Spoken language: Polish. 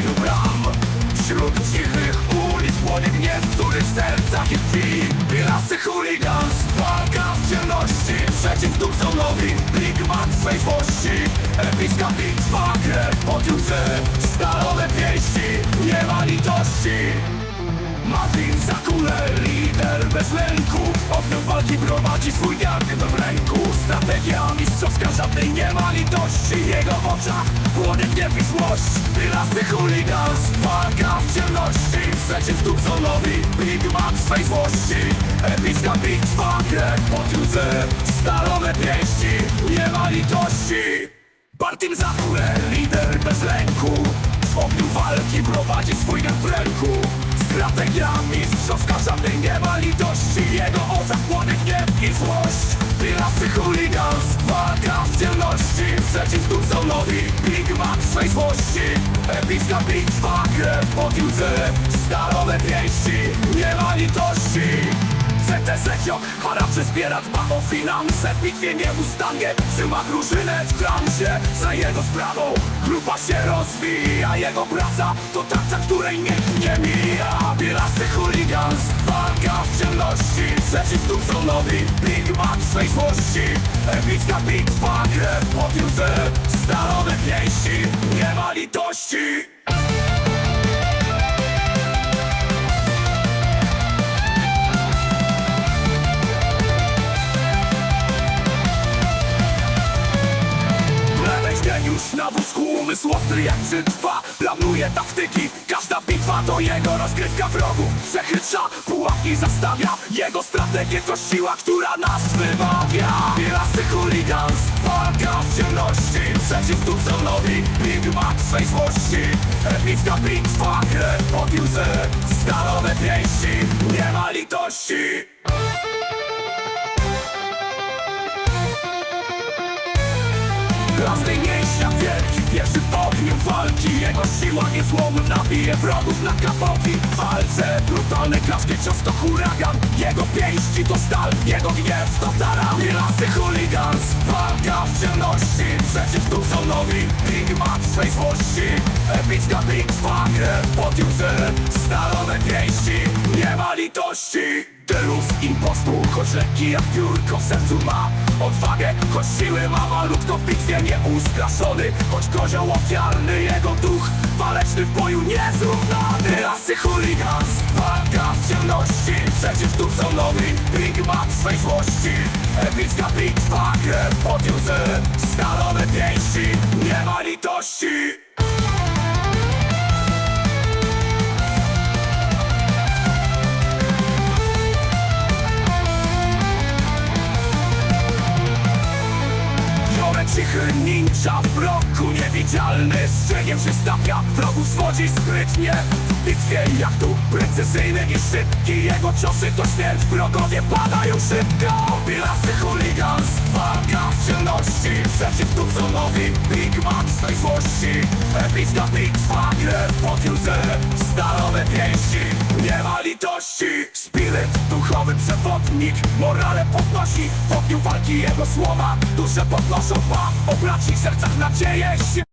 wielu bram. Wśród cichych ulic płonie gniew, w których sercach jest krwi Bilasy chuligans, walka w ciemności. Przeciw Dubsonowi, swej złości. Epicka bitwa, krew pod łzy Stalowe pięści, nie ma litości. Martin za kulę, lider bez lęku. Ogniu walki prowadzi swój diagnet w ręku. Strategia mistrzowska, żadnej nie ma litości. Jego w oczach gniew i złość Wylasty chuligans, walka w ciemności. Przeciw Tucsonowi, Big Man swej złości. Epicka bitwa, krew pod łzy Stalowe pięści, nie ma litości. Partim za lider bez lęku. W ogniu walki prowadzi swój gang w ręku. Strategia mistrzowska, żadnej nie ma litości. Jego oczach płonie gniew i złość. Bilasy chuligans, walka w ciemności. Przeciw Mac swej złości Epicka bitwa, krew pod łzy Stalowe pięści, nie ma litości. CTZ ciok, haraczy zbiera, dba o finanse W bitwie nieustannie trzyma drużynę w transie Za jego sprawą grupa się rozwija Jego praca to tarcza, której nikt nie mija. Bielasty chuligans, walka w ciemności. Przeciw Tucsonowi, Big Mac swej złości. Epicka bitwa, krew pod łzy Stalowe pięści, Lewej geniusz na wózku, umysł ostry jak brzytwa. Planuje taktyki, każda bitwa to jego rozgrywka wrogów Przechytrza, pułapki zastawia Jego strategie to siła, która nas wymawia Bielasty chuligans, walka w ciemności. Przeciw Tucsonowi, Big Złości Epicka bitwa, krew pod łzy Stalowe pięści, nie ma litości. Każdy mięśnia wielki, pierwszy w ogniu walki Jego siła niezłomna bije wrogów na kapoki. W walce brutalny klaszkie cios to huragan. Jego pięści to stal, jego gniew to taran. Bielasty chuligans, walka w ciemności. Przeciw Tucsonowi, Big Mac swej złości. Epicka bitwa, krew pod łzy Stalowe pięści, nie ma litości Z impostu, choć lekki jak piórko w sercu ma Odwagę, choć siły ma malutko w bitwie nieustraszony Choć kozioł ofiarny, jego duch waleczny w boju niezrównany Asy chuligans, walka w ciemności Przeciw Tucsonowi, Big Mac swej złości. Epicka bitwa, krew pod łzy Stalowe pięści, nie ma litości ninja w bloku niewidzialny Strzegiem się stawia, wrogów swodzi sprytnie. W bitwie jak tu precyzyjny i szybki Jego ciosy to śmierć, wrogowie padają szybko Przeciw Tucsonowi, Big Mac swej złości Epicka bitwa, krew pod łzy Stalowe pięści, nie ma litości. Spiryt, duchowy przewodnik. Morale podnosi, w ogniu walki jego słowa Dusze podnoszą dwa, o braci sercach nadzieję. się